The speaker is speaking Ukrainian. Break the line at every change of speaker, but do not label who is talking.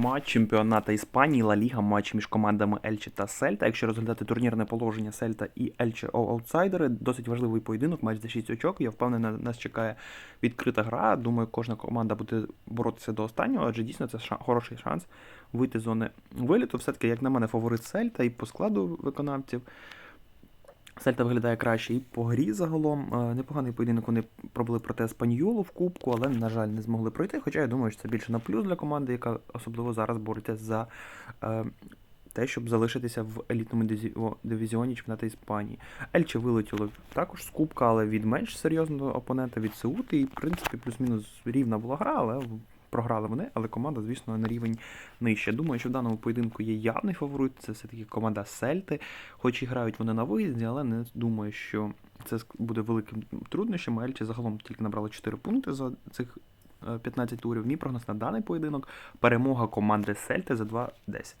матч чемпіоната Іспанії, Ла Ліга, матч між командами Ельче та Сельта. Якщо розглядати турнірне положення Сельта і Ельче аутсайдери, досить важливий поєдинок, матч за 6 очок. Я впевнений, нас чекає відкрита гра. Думаю, кожна команда буде боротися до останнього, адже дійсно це ша- хороший шанс вийти з зони виліту. Все-таки, як на мене, фаворит Сельта і по складу виконавців. Сельта виглядає краще і по грі загалом. Е, Непоганий поєдинок вони пробили проти Еспаньолу в Кубку, але, на жаль, не змогли пройти. Хоча я думаю, що це більше на плюс для команди, яка особливо зараз бореться за е, те, щоб залишитися в елітному дивізі- дивізіоні чемпіонату Іспанії. Ельче вилетіло також з Кубка, але від менш серйозного опонента від Сеути. І, в принципі, плюс-мінус рівна була гра, але програли вони, але команда, звісно, на рівень нижче. Думаю, що в даному поєдинку є явний фаворит. Це все-таки команда Сельти. Хоч і грають вони на виїзді, але не думаю, що це буде великим труднощем. Ельчі загалом тільки набрали 4 пункти за цих е, 15 турів. Мій прогноз на даний поєдинок. Перемога команди Сельти за 2-10.